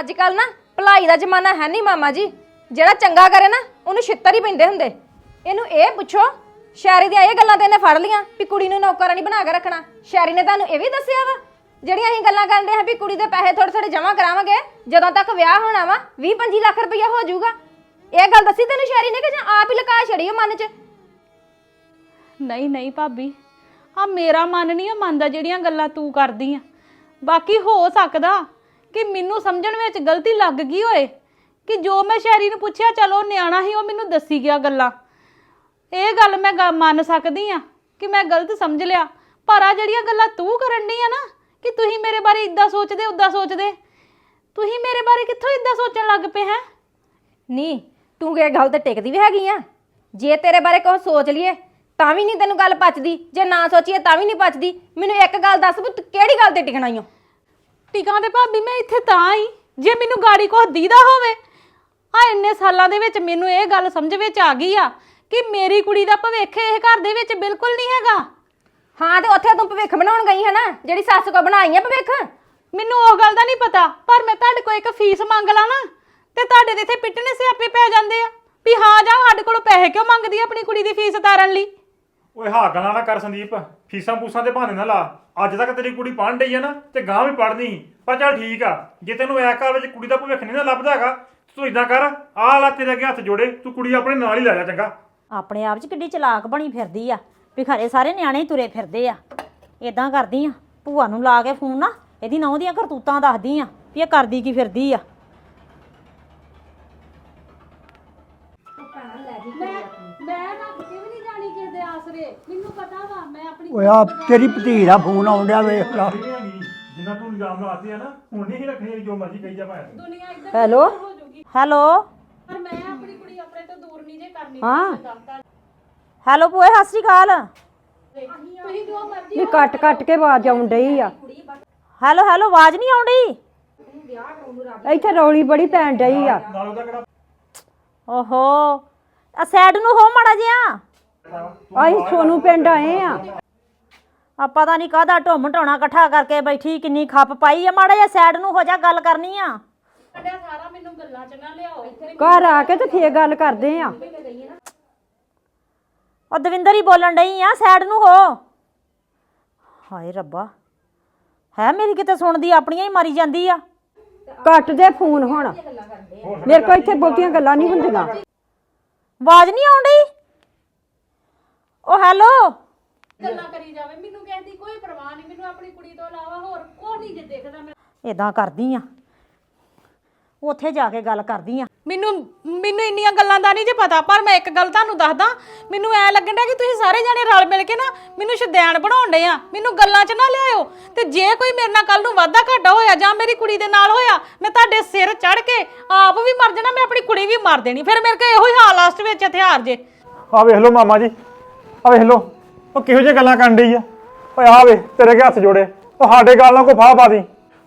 ਅੱਜ ਕੱਲ ਨਾ ਭਲਾਈ ਦਾ ਜ਼ਮਾਨਾ ਹੈ ਨਹੀਂ ਮਾਮਾ ਜੀ। ਜਿਹੜਾ ਚੰਗਾ ਕਰੇ ਨਾ, ਉਹਨੂੰ ਛਿੱਤਰ ਹੀ ਪੈਂਦੇ ਹੁੰਦੇ। ਇਹਨੂੰ ਇਹ ਪੁੱਛੋ ਸ਼ੈਰੀ ਦੀਆਂ ਇਹ ਗੱਲਾਂ ਤੇ ਇਹਨੇ ਫੜ ਲੀਆਂ ਵੀ ਕੁੜੀ ਨੂੰ ਨੌਕਰਾਨੀ ਬਣਾ ਕੇ ਰੱਖਣਾ। ਸ਼ੈਰੀ ਨੇ ਤੁਹਾਨੂੰ ਇਹ ਵੀ ਦੱਸਿਆ ਵਾ, ਜਿਹੜੀਆਂ ਅਸੀਂ ਗੱਲਾਂ ਕਰਦੇ ਹਾਂ ਵੀ ਕੁੜੀ ਦੇ ਪੈਸੇ ਥੋੜੇ ਥੋੜੇ ਜਮ੍ਹਾਂ ਕਰਾਵਾਂਗੇ, ਜਦੋਂ ਤੱਕ ਵਿਆਹ ਹੋਣਾ ਵਾ 20 25 ਲੱਖ ਰੁਪਈਆ ਹੋ ਜਾਊਗਾ। ਇਹ ਗੱਲ ਦੱਸੀ ਤੈਨੂੰ ਸ਼ੈਰੀ ਨੇ ਕਿ ਜਾਂ ਆਪ ਹੀ ਲੁਕਾ ਛੜੀ ਉਹ ਮਨ 'ਚ? ਨਹੀਂ ਨਹੀਂ ਭਾਬੀ ਆ ਮੇਰਾ ਮਨ ਨਹੀਂ, ਉਹ ਮੰਨਦਾ ਜਿਹੜੀਆਂ ਗੱਲਾਂ ਤੂੰ ਕਰਦੀ ਆ। ਬਾਕੀ ਹੋ ਸਕਦਾ ਕਿ ਮੈਨੂੰ ਸਮਝਣ ਵਿੱਚ ਗਲਤੀ ਲੱਗ ਗਈ ਹੋਏ ਕਿ ਜੋ ਮੈਂ ਸ਼ਹਿਰੀ ਨੂੰ ਪੁੱਛਿਆ, ਚਲੋ ਨਿਆਣਾ ਹੀ ਉਹ ਮੈਨੂੰ ਦੱਸੀ ਗਿਆ ਗੱਲਾਂ। ਇਹ ਗੱਲ ਮੈਂ ਗ- ਮੰਨ ਸਕਦੀ ਆ ਕਿ ਮੈਂ ਗਲਤ ਸਮਝ ਲਿਆ। ਪਰ ਆ ਜਿਹੜੀਆਂ ਗੱਲਾਂ ਤੂੰ ਕਰਨ ਡਈ ਆ ਨਾ, ਕਿ ਤੁਸੀਂ ਮੇਰੇ ਬਾਰੇ ਇਦਾਂ ਸੋਚਦੇ, ਉਦਾਂ ਸੋਚਦੇ। ਤੁਸੀਂ ਮੇਰੇ ਬਾਰੇ ਕਿੱਥੋਂ ਇਦਾਂ ਸੋਚਣ ਲੱਗ ਪਏ, ਹੈ? ਨਹੀਂ ਤੂੰ ਇਹ ਗੱਲ ਤੇ ਟਿਕਦੀ ਵੀ ਹੈਗੀ ਆ। ਜੇ ਤੇਰੇ ਬਾਰੇ ਕੁਝ ਸੋਚ ਲਈਏ, ਤਾਂ ਵੀ ਨਹੀਂ ਤੈਨੂੰ ਗੱਲ ਪਚਦੀ। ਜੇ ਨਾ ਸੋਚੀਏ, ਤਾਂ ਵੀ ਨਹੀਂ ਪਚਦੀ। ਮੈਨੂੰ ਇੱਕ ਗੱਲ ਦੱਸ ਵੀ ਤੂੰ ਕਿਹੜੀ ਗੱਲ ਤੇ ਟਿਕਣਾ ਈ ਓ ਟਿਕਾਂ ਦੇ ਭਾਬੀ ਮੈਂ ਇੱਥੇ ਤਾਂ ਆਈ। ਜੇ ਮੈਨੂੰ ਗਾੜੀ ਕੋ ਦੀਦਾ ਹੋਵੇ ਆ ਇੰਨੇ ਸਾਲਾਂ ਦੇ ਵਿੱਚ ਮੈਨੂੰ ਇਹ ਗੱਲ ਸਮਝ ਵਿੱਚ ਆ ਗਈ ਆ ਕਿ ਮੇਰੀ ਕੁੜੀ ਦਾ ਭਵਿੱਖ ਇਹ ਘਰ ਦੇ ਵਿੱਚ ਬਿਲਕੁਲ ਨਹੀਂ ਹੈਗਾ। ਹਾਂ ਤੇ ਉੱਥੇ ਤੂੰ ਭਵਿੱਖ ਬਣਾਉਣ ਗਈ ਹੈ ਨਾ? ਜਿਹੜੀ ਸੱਸ ਕੋ ਬਣਾਈ ਆ ਭਵਿੱਖ? ਮੈਨੂੰ ਉਹ ਗੱਲ ਦਾ ਨਹੀਂ ਪਤਾ ਪਰ ਮੈਂ ਤੁਹਾਡੇ ਕੋਲ ਇੱਕ ਫੀਸ ਮੰਗ ਲਾਂ ਨਾ ਤੇ ਤੁਹਾਡੇ ਦੇ ਇੱਥੇ ਪਿੱਟਣੇ ਸਿਆਪੇ ਪੈ ਜਾਂਦੇ ਆ ਵੀ ਹਾਂ ਜਾ ਸਾਡੇ ਕੋਲੋਂ ਪੈਸੇ ਕਿਉਂ ਮੰਗਦੀ ਆ ਆਪਣੀ ਕੁੜੀ ਦੀ ਫੀਸ ਤਾਰਨ ਲਈ? ਓਏ ਹਾਂ ਗੱਲਾਂ ਨਾ ਕਰ ਸੰਦੀਪ। ਫੀਸਾਂ ਪੂਸਾਂ ਦੇ ਬਹਾਨੇ ਨਾ ਲਾ। ਅੱਜ ਤੱਕ ਤੇਰੀ ਕੁੜੀ ਪੜ੍ਹਨ ਡਈ ਆ ਨਾ, ਤੇ ਗਾਂ ਵੀ ਪੜ੍ਹਨੀ ਸੀ। ਪਰ ਚੱਲ ਠੀਕ ਆ, ਜੇ ਤੈਨੂੰ ਐ ਘਰ ਵਿੱਚ ਕੁੜੀ ਦਾ ਭਵਿੱਖ ਨਹੀਂ ਨਾ ਲੱਭਦਾ ਹੈਗਾ, ਤੂੰ ਇਦਾਂ ਕਰ, ਆਹ ਲਾ ਤੇਰੇ ਅੱਗੇ ਹੱਥ ਜੋੜੇ, ਤੂੰ ਕੁੜੀ ਆਪਣੇ ਨਾਲ ਹੀ ਲੈ ਜਾ ਚੰਗਾ। ਆਪਣੇ ਆਪ 'ਚ ਕਿੱਡੀ ਚਲਾਕ ਬਣੀ ਫਿਰਦੀ ਆ, ਵੀ ਖਰੇ ਸਾਰੇ ਨਿਆਣੇ ਹੀ ਤੁਰੇ ਫਿਰਦੇ ਆ। ਇਦਾਂ ਕਰਦੀ ਆ, ਭੂਆ ਨੂੰ ਲਾ ਕੇ ਫੋਨ ਨਾ, ਇਹਦੀ ਨਹੁੰ ਦੀਆਂ ਕਰਤੂਤਾਂ ਦੱਸਦੀ ਆ, ਵੀ ਇਹ ਕਰਦੀ ਕੀ ਫਿਰਦੀ ਆ। ਓਏ ਆ ਤੇਰੀ ਭਤੀ ਦਾ ਫੋਨ ਆਉਣ ਡਿਆ ਵੇਖ ਲਾ। ਹੈਗੀ ਜਿੰਨਾ ਤੂੰ ਇਲਜ਼ਾਮ ਲਾਤੀ ਆ ਨਾ ਹੁਣ ਨਹੀਂ ਰੱਖਣੀ ਜੋ ਮਰਜ਼ੀ ਕਹੀ ਜਾ ਭਾਵੇਂ। ਹੈਲੋ? ਹੈਲੋ? ਪਰ ਮੈਂ ਆਪਣੀ ਕੁੜੀ ਆਪਣੇ ਤੋਂ ਦੂਰ ਨਹੀਂ ਜੇ ਕਰਨੀ ਹਾਂ। ਹੈਲੋ ਭੂਏ ਸਤਿ ਸ਼੍ਰੀ ਅਕਾਲ। ਤੁਸੀਂ ਜੋ ਮਰਜ਼ੀ ਨਹੀਂ ਕੱਟ ਕੱਟ ਕੇ ਆਵਾਜ਼ ਆਉਣ ਡਈ ਆ। ਹੈਲੋ ਹੈਲੋ ਆਵਾਜ਼ ਨਹੀਂ ਆਉਂਦੀ ਇੱਥੇ ਰੌਲੀ ਬੜੀ ਪੈਣ ਡਈ ਆ। ਨਾਲ ਉਹਦਾ ਕਿਹੜਾ ਓਹੋ ਆ ਸਾਈਡ ਨੂੰ ਹੋ ਮਾੜਾ ਜਿਹਾ। ਅਸੀਂ ਸੋਨੂ ਪਿੰਡ ਆਏ ਆ। ਆ ਪਤਾ ਨਹੀਂ ਕਾਹਦਾ ਢੁੰਮ ਢੋਣਾ ਇਕੱਠਾ ਕਰਕੇ ਬੈਠੀ ਕਿੰਨੀ ਖੱਪ ਪਾਈ ਆ ਮਾੜਾ ਜਿਹਾ ਸਾਈਡ ਨੂੰ ਹੋ ਜਾ ਗੱਲ ਕਰਨੀ ਆ। ਕੱਢਿਆ ਸਾਰਾ ਮੈਨੂੰ ਗੱਲਾਂ ਚ ਨਾ ਲਿਆਓ। ਘਰ ਆ ਕੇ ਤੇ ਫੇਰ ਗੱਲ ਕਰਦੇ ਆ। ਉਹ ਦਵਿੰਦਰ ਹੀ ਬੋਲਣ ਡਈ ਆ ਸਾਈਡ ਨੂੰ ਹੋ। ਹਾਏ ਰੱਬਾ। ਹੈ ਮੇਰੀ ਕਿਤੇ ਸੁਣਦੀ ਆਪਣੀਆਂ ਹੀ ਮਾਰੀ ਜਾਂਦੀ ਆ। ਕੱਟ ਦੇ ਫੋਨ ਹੁਣ। ਮੇਰੇ ਕੋਲ ਇੱਥੇ ਬਹੁਤੀਆਂ ਗੱਲਾਂ ਨਹੀਂ ਹੁੰਦੀਆਂ। ਆਵਾਜ਼ ਨਹੀਂ ਆਉਂਦੀ ਉਹ ਹੈਲੋ। ਗੱਲਾਂ ਕਰੀ ਜਾਵੇ ਮੈਨੂੰ ਕਹਿੰਦੀ ਕੋਈ ਪਰਵਾਹ ਨਹੀਂ ਮੈਨੂੰ ਆਪਣੀ ਕੁੜੀ ਤੋਂ ਇਲਾਵਾ ਹੋਰ ਕੋਈ ਨਹੀਂ ਜੇ ਦੇਖਦਾ ਮੈਂ। ਇਦਾਂ ਕਰਦੀ ਆ। ਉੱਥੇ ਜਾ ਕੇ ਗੱਲ ਕਰਦੀ ਆ। ਮੈਨੂੰ ਮੈਨੂੰ ਇੰਨੀਆਂ ਗੱਲਾਂ ਦਾ ਨਹੀਂ ਜੇ ਪਤਾ ਪਰ ਮੈਂ ਇੱਕ ਗੱਲ ਤੁਹਾਨੂੰ ਦੱਸਦਾ ਮੈਨੂੰ ਐ ਲੱਗਣ ਡਿਆ ਕਿ ਤੁਸੀਂ ਸਾਰੇ ਜਾਣੇ ਰਲ ਮਿਲ ਕੇ ਨਾ ਮੈਨੂੰ ਸ਼ਦੈਣ ਬਣਾਉਣ ਡਏ ਆ। ਮੈਨੂੰ ਗੱਲਾਂ 'ਚ ਨਾ ਲਿਆਇਓ ਤੇ ਜੇ ਕੋਈ ਮੇਰੇ ਨਾਲ ਕੱਲ ਨੂੰ ਵਾਧਾ ਘਾਟਾ ਹੋਇਆ ਜਾਂ ਮੇਰੀ ਕੁੜੀ ਦੇ ਨਾਲ ਹੋਇਆ ਮੈਂ ਤੁਹਾਡੇ ਸਿਰ ਚੜ ਕੇ ਆਪ ਵੀ ਮਰ ਜਾਣਾ ਮੈਂ ਆਪਣੀ ਕੁੜੀ ਵੀ ਮਾਰ ਦੇਣੀ। ਫਿਰ ਮੇਰੇ ਕੋਲ ਇਹੋ ਹੀ ਹਾਲ ਲਾਸਟ ਵਿੱਚ ਹਥਿਆਰ ਜੇ। ਆ ਵੇਖ ਲਓ ਮਾਮਾ ਜੀ ਆ ਵੇਖ ਲਓ। ਉਹ ਕਿਹੋ ਜਿਹੀ ਗੱਲਾਂ ਕਰਨ ਡਈ ਆ? ਓਏ ਆ ਵੇ ਤੇਰੇ ਅੱਗੇ ਹੱਥ ਜੋੜੇ? ਉਹ ਸਾਡੇ ਗੱਲ ਨਾਲ ਕੋ ਫਾਹ ਪਾ ਦੀ।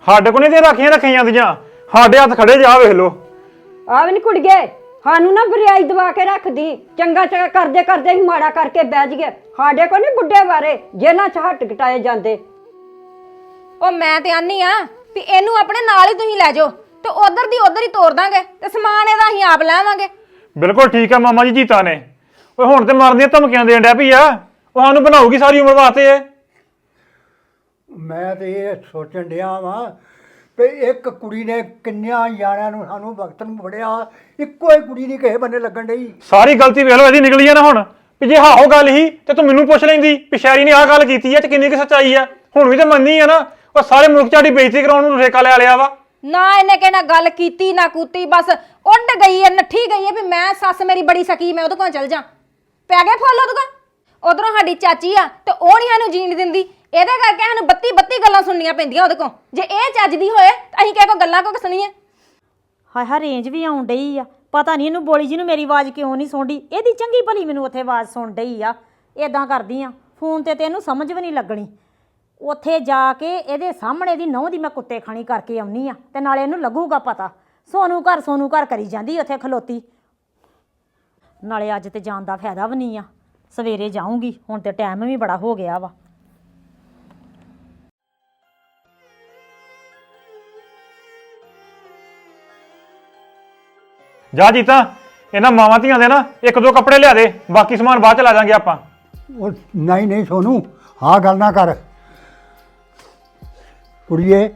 ਸਾਡੇ ਕੋ ਨਹੀਂ ਤੇ ਰੱਖੀਆਂ ਰੱਖੀਆਂ ਜਾਂਦੀਆਂ। ਸਾਡੇ ਹੱਥ ਖੜੇ ਜਾ ਵੇਖ ਲਓ। ਆ ਵੀ ਨੀ ਕੁੜੀਏ ਸਾਨੂੰ ਨਾ ਬਰਿਆਈ ਦਵਾ ਕੇ ਰੱਖਦੀ। ਚੰਗਾ ਚੰਗਾ ਕਰਦੇ ਕਰਦੇ ਹੀ ਮਾੜਾ ਕਰਕੇ ਬਹਿ ਜੀਏ ਸਾਡੇ ਕੋ ਨਹੀਂ ਬੁੱਢੇ ਬਾਰੇ ਜੇਲਾਂ ਚ ਹੱਟ ਕਟਾਏ ਜਾਂਦੇ। ਉਹ ਮੈਂ ਤੇ ਆਨੀ ਆ ਵੀ ਇਹਨੂੰ ਆਪਣੇ ਨਾਲ ਹੀ ਤੁਸੀਂ ਲੈ ਜਾਓ ਤੇ ਉਧਰ ਦੀ ਉਧਰ ਹੀ ਤੋਰ ਦਾਂਗੇ ਤੇ ਸਮਾਨ ਇਹਦਾ ਅਸੀਂ ਆਪ ਲੈਵਾਂਗੇ। ਬਿਲਕੁਲ ਠੀਕ ਆ ਮਾਮਾ ਜੀ ਜੀਤਾ ਨੇ। ਓਏ ਹੁਣ ਤੇ ਮਰਨ ਦੀਆਂ ਧਮਕੀਆਂ ਦੇਣ ਡਿਆ ਪਈ ਆ। ਉਹ ਸਾਨੂੰ ਬਣਾਉਗੀ ਸਾਰੀ ਉਮਰ ਵਾਸਤੇ ਇਹ। ਮੈਂ ਤੇ ਇਹ ਸੋਚਣ ਡਿਆ ਵਾਂ ਵੀ ਇੱਕ ਕੁੜੀ ਨੇ ਕਿੰਨਿਆਂ ਯਾਰਾਂ ਨੂੰ ਸਾਨੂੰ ਵਕਤ ਨੂੰ ਫੜਿਆ ਇੱਕੋ ਹੀ ਕੁੜੀ ਨਹੀਂ ਕਿਸੇ ਬੰਨੇ ਲੱਗਣ ਡਈ। ਸਾਰੀ ਗਲਤੀ ਵੇਖ ਲਓ ਇਹਦੀ ਨਿਕਲੀ ਆ ਨਾ ਹੁਣ। ਵੀ ਜੇ ਹਾਹੋ ਗੱਲ ਹੀ ਤੇ ਤੂੰ ਮੈਨੂੰ ਪੁੱਛ ਲੈਂਦੀ ਵੀ ਸ਼ੈਰੀ ਨੇ ਆਹ ਗੱਲ ਕੀਤੀ ਆ ਤੇ ਕਿੰਨੀ ਕਿ ਸੱਚਾਈ ਆ। ਹੁਣ ਵੀ ਤੇ ਮੰਨੀ ਆ ਨਾ ਉਹ ਸਾਰੇ ਮੁਲਕ ਝਾੜੀ ਬੇਇੱਜ਼ਤੀ ਕਰਾਉਣ ਨੂੰ ਠੇਕਾ ਲੈ ਲਿਆ ਵਾ। ਨਾ ਇਹਨੇ ਕਹਿਣਾ ਗੱਲ ਕੀਤੀ ਨਾ ਕੂਤੀ ਬਸ ਉੱਡ ਗਈ ਹੈ ਨੱਠੀ ਗਈ ਹੈ ਵੀ ਮੈਂ ਸੱਸ ਮੇਰੀ ਬੜੀ ਸਕੀ ਮੈਂ ਉਹਦੇ ਕੋਲ ਚਲ ਜਾ। ਪੈ ਗਏ ਫੁੱਲ ਉਹਦੇ ਕੋਲ? ਉਧਰੋਂ ਸਾਡੀ ਚਾਚੀ ਆ ਤੇ ਉਹ ਨਹੀਂ ਸਾਨੂੰ ਜੀਣ ਦਿੰਦੀ। ਇਹਦੇ ਕਰਕੇ ਸਾਨੂੰ 32 32 ਗੱਲਾਂ ਸੁਣਨੀਆਂ ਪੈਂਦੀਆਂ ਉਹਦੇ ਕੋਲ। ਜੇ ਇਹ ਚੱਜ ਦੀ ਹੋਏ, ਤਾਂ ਅਸੀਂ ਕਿਹ ਕੋ ਗੱਲਾਂ ਕੋ ਸੁਣੀਏ ਹਾਏ ਹਾਏ ਰੇਂਜ ਵੀ ਆਉਣ ਡਈ ਆ। ਪਤਾ ਨਹੀਂ ਇਹਨੂੰ ਬੋਲੀ ਜੀ ਨੂੰ ਮੇਰੀ ਆਵਾਜ਼ ਕਿਉਂ ਨਹੀਂ ਸੁਣਦੀ। ਇਹਦੀ ਚੰਗੀ ਭਲੀ ਮੈਨੂੰ ਉੱਥੇ ਆਵਾਜ਼ ਸੁਣ ਡਈ ਆ। ਇਦਾਂ ਕਰਦੀ ਆ। ਫੋਨ ਤੇ ਤੇ ਇਹਨੂੰ ਸਮਝ ਵੀ ਨਹੀਂ ਲੱਗਣੀ। ਉੱਥੇ ਜਾ ਕੇ ਇਹਦੇ ਸਾਹਮਣੇ ਦੀ ਨਹੁੰ ਦੀ ਮੈਂ ਕੁੱਤੇ ਖਾਣੀ ਕਰਕੇ ਆਉਣੀ ਆ ਤੇ ਨਾਲੇ ਇਹਨੂੰ ਲੱਗੂਗਾ ਪਤਾ। ਸੋਨੂੰ ਘਰ ਸੋਨੂੰ ਘਰ ਕਰੀ ਜਾਂਦੀ ਉੱਥੇ ਖਲੋਤੀ। ਨਾਲੇ ਅੱਜ ਤੇ ਜਾਣ ਦਾ ਫਾਇਦਾ ਵੀ ਨਹੀਂ ਆ। ਸਵੇਰੇ ਜਾਊਂਗੀ ਹੁਣ ਤੇ ਟਾਈਮ ਵੀ ਬੜਾ ਹੋ ਗਿਆ ਵਾ। ਜਾ ਜੀਤਾ ਇਹਨਾਂ ਮਾਵਾਂ ਧੀਆਂ ਦੇ ਨਾ ਇੱਕ ਦੋ ਕੱਪੜੇ ਲਿਆ ਦੇ ਬਾਕੀ ਸਮਾਨ ਬਾਅਦ ਚ ਲਾ ਜਾਾਂਗੇ ਆਪਾਂ। ਉਹ ਨਹੀਂ ਨਹੀਂ ਸੋਨੂੰ ਹਾਂ ਗੱਲ ਨਾ ਕਰ। ਕੁੜੀਏ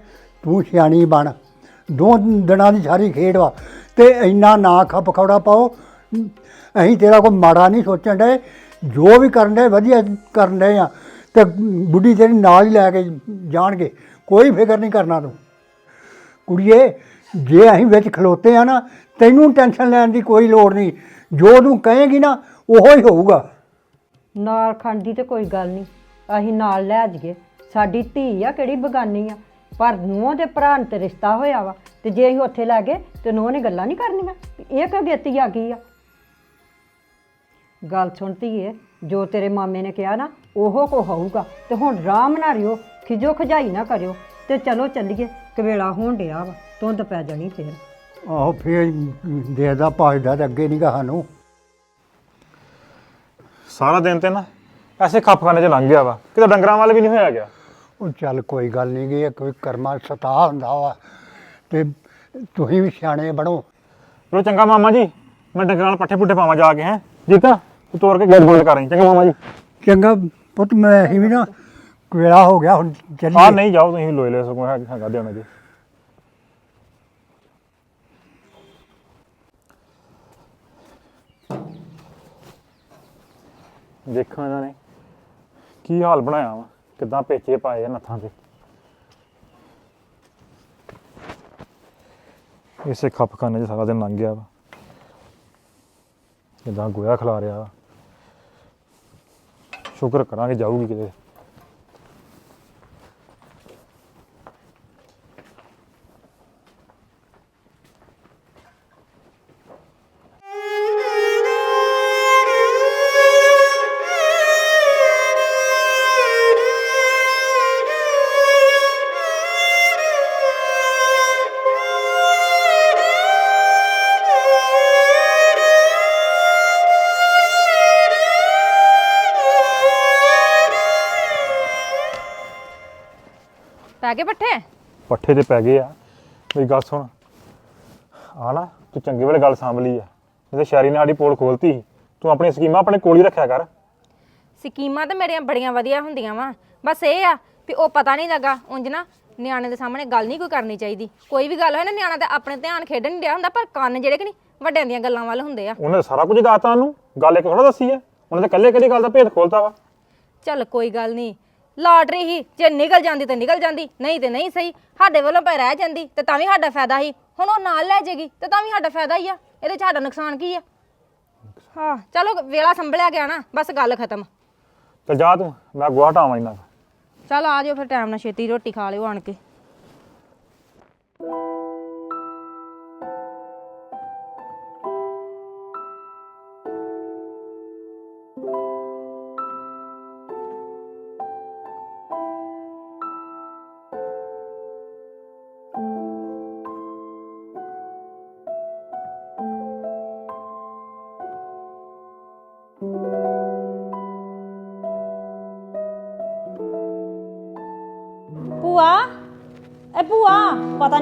ਤੂੰ ਸਿਆਣੀ ਬਣ। ਦੋ ਦਿਨਾਂ ਦੀ ਸਾਰੀ ਖੇਡ ਵਾ ਤੇ ਇੰਨਾ ਨਾ ਖਪ ਖੌੜਾ ਪਾਓ। ਅਸੀਂ ਤੇਰਾ ਕੋਈ ਮਾੜਾ ਨਹੀਂ ਸੋਚਣ ਡਏ। ਜੋ ਵੀ ਕਰਨ ਡਏ, ਵਧੀਆ ਕਰਨ ਡਏ ਆ ਤੇ ਬੁੱਢੀ ਤੇਰੀ ਨਾਲ ਹੀ ਲੈ ਕੇ ਜਾਣਗੇ। ਕੋਈ ਫਿਕਰ ਨਹੀਂ ਕਰਨਾ ਤੂੰ। ਕੁੜੀਏ, ਜੇ ਅਸੀਂ ਵਿੱਚ ਖਲੋਤੇ ਆ ਨਾ, ਤੈਨੂੰ ਟੈਨਸ਼ਨ ਲੈਣ ਦੀ ਕੋਈ ਲੋੜ ਨਹੀਂ। ਜੋ ਤੂੰ ਕਹੇਗੀ ਨਾ, ਉਹੋ ਹੀ ਹੋਊਗਾ। ਨਾਲ ਖੰਡ ਦੀ ਤੇ ਕੋਈ ਗੱਲ ਨਹੀਂ। ਅਸੀਂ ਨਾਲ ਲੈ ਜਾਈਏ। ਸਾਡੀ ਧੀ ਆ, ਕਿਹੜੀ ਬਗਾਨੀ ਆ। ਪਰ ਨੂੰਹ ਦੇ ਭਰਾ ਨਾਲ ਤੇ ਰਿਸ਼ਤਾ ਹੋਇਆ ਵਾ। ਤੇ ਜੇ ਅਸੀਂ ਉੱਥੇ ਲੈ ਗਏ, ਤੇ ਨੂੰਹ ਨੇ ਗੱਲਾਂ ਨਹੀਂ ਕਰਨੀਆਂ। ਵੀ ਇਹ ਕਿਉਂ ਗੇਤੀ ਆ ਗਈ ਆ? ਗੱਲ ਸੁਣ ਧੀਏ ਜੋ ਤੇਰੇ ਮਾਮੇ ਨੇ ਕਿਹਾ ਨਾ ਉਹੋ ਕੋ ਹੋਊਗਾ। ਤੇ ਹੁਣ ਰਾਮ ਨਾ ਰਿਓ ਖਿਜੋ ਖਜਾਈ ਨਾ ਕਰਿਓ। ਤੇ ਚਲੋ ਚੱਲੀਏ ਕਵੇਲਾ ਹੋਣ ਡਿਆ ਵਾ ਧੁੰਦ ਪੈ ਜਾਣੀ ਫੇਰ। ਆਹੋ ਫੇਰ ਦੇਦਾ ਭਜਦਾ ਤੇ ਅੱਗੇ ਨਹੀਂ ਗਾ ਸਾਨੂੰ। ਸਾਰਾ ਦਿਨ ਤੇ ਨਾ ਐਸੇ ਖੱਪਖਾਨੇ ਚ ਲੰਘ ਗਿਆ ਵਾ। ਕਿਤੇ ਡੰਗਰਾਂ ਵੱਲ ਵੀ ਨਹੀਂ ਹੋਇਆ ਗਿਆ। ਉਹ ਚੱਲ ਕੋਈ ਗੱਲ ਨਹੀਂ ਗੀ ਇਹ ਕੋਈ ਕਰਮਾ ਸਤਾ ਹੁੰਦਾ ਵਾ। ਤੇ ਤੁਸੀਂ ਵੀ ਸਿਆਣੇ ਬਣੋ। ਚਲੋ ਚੰਗਾ ਮਾਮਾ ਜੀ ਮੈਂ ਡੰਗਰਾਂ ਨਾਲ ਪੱਠੇ ਪੁੱਠੇ ਪਾਵਾਂ ਜਾ ਕੇ ਹੈ। ਜੀਤਾ। ਤੂੰ ਤੋਰ ਕੇ ਗੱਲ ਬੋਲ ਕਰ ਰਹੀ ਚੰਗਾ ਮਾਮਾ ਜੀ। ਚੰਗਾ ਪੁੱਤ ਮੈਂ ਅਸੀਂ ਵੀ ਨਾ ਵੇਲਾ ਹੋ ਗਿਆ ਹੁਣ ਆ ਚੱਲੀਏ ਨਹੀਂ ਜਾਓ ਤੁਸੀਂ ਲੋਏ ਲੈ ਸਕੋ ਹੈਗਾ ਦੇਣਾ ਜੀ। ਦੇਖਾਂ ਇਹਨਾਂ ਨੇ ਕੀ ਹਾਲ ਬਣਾਇਆ ਵਾ ਕਿਦਾਂ ਪੇਚੇ ਪਾਏ ਆ ਨੱਥਾਂ ਤੇ ਇਸੇ ਖੱਪਖਾਨੇ 'ਚ ਸਾਰਾ ਦਿਨ ਲੰਘ ਗਿਆ ਵਾ। ਕਿਦਾਂ ਗੋਇਆ ਖਿਲਾ ਰਿਹਾ ਵਾ। ਸ਼ੁਕਰ ਕਰਾਂਗੇ ਜਾਊਗੀ ਕਿਤੇ। ਗਏ ਪੱਠੇ? ਪੱਠੇ ਤੇ ਪੈ ਗਏ ਆ। ਮੇਰੀ ਗੱਲ ਸੁਣ। ਆ ਨਾ ਤੂੰ ਚੰਗੇ ਵੇਲੇ ਗੱਲ ਸਾਂਭ ਲਈ ਆ। ਇਹਦੇ ਸ਼ਾਇਰੀ ਨੇ ਸਾਡੀ ਪੋਲ ਖੋਲਤੀ ਸੀ। ਤੂੰ ਆਪਣੀ ਸਕੀਮਾਂ ਆਪਣੇ ਕੋਲ ਹੀ ਰੱਖਿਆ ਕਰ। ਸਕੀਮਾਂ ਤਾਂ ਮੇਰੀਆਂ ਬੜੀਆਂ ਵਧੀਆ ਹੁੰਦੀਆਂ ਵਾ। ਬਸ ਇਹ ਆ ਵੀ ਉਹ ਪਤਾ ਨਹੀਂ ਲੱਗਾ ਉਂਝ ਨਾ ਨਿਆਣੇ ਦੇ ਸਾਹਮਣੇ ਗੱਲ ਨਹੀਂ ਕੋਈ ਕਰਨੀ ਚਾਹੀਦੀ। ਕੋਈ ਵੀ ਗੱਲ ਹੋਏ ਨਾ ਨਿਆਣਾ ਤੇ ਆਪਣੇ ਧਿਆਨ ਖੇਡਣ ਨਹੀਂ ਡਿਆ ਹੁੰਦਾ ਪਰ ਕੰਨ ਜਿਹੜੇ ਕਿ ਨਹੀਂ ਵੱਡਿਆਂ ਦੀਆਂ ਗੱਲਾਂ ਵੱਲ ਹੁੰਦੇ ਆ। ਉਹਨੇ ਸਾਰਾ ਕੁਝ ਦੱਸਤਾ ਉਹਨੂੰ। ਗੱਲ ਇੱਕ ਥੋੜਾ ਦੱਸੀ ਹੈ ਉਹਨੇ ਤਾਂ ਕੱਲੇ ਕਿਹੜੀ ਗੱਲ ਦਾ ਭੇਦ ਖੋਲਤਾ ਵਾ। ਚੱਲ ਕੋਈ ਗੱਲ ਨਹੀਂ। ਲਾਟਰੀ ਹੀ ਜੇ ਨਿਕਲ ਜਾਂਦੀ ਤੇ ਨਿਕਲ ਜਾਂਦੀ ਨਹੀਂ ਤੇ ਨਹੀਂ ਸਹੀ। ਸਾਡੇ ਵੱਲੋਂ ਪੈ ਰਹਿ ਜਾਂਦੀ ਤੇ ਤਾਂ ਵੀ ਸਾਡਾ ਫਾਇਦਾ ਹੀ। ਹੁਣ ਉਹ ਨਾਲ ਲੈ ਜਾਏਗੀ ਤੇ ਤਾਂ ਵੀ ਸਾਡਾ ਫਾਇਦਾ ਹੀ ਆ। ਇਹਦੇ ਚ ਸਾਡਾ ਨੁਕਸਾਨ ਕੀ ਆ? ਹਾਂ ਚਲੋ ਵੇਲਾ ਸੰਭਲਿਆ ਗਿਆ ਨਾ ਬਸ ਗੱਲ ਖਤਮ। ਤੇ ਜਾ ਤੂੰ ਮੈਂ ਗੋਹਾ ਢਾਵਾਂ ਇਹਨਾਂ ਦਾ ਚੱਲ ਆ ਜਾਓ ਫਿਰ ਟਾਈਮ ਨਾਲ ਛੇਤੀ ਰੋਟੀ ਖਾ ਲਿਓ ਆਣ ਕੇ।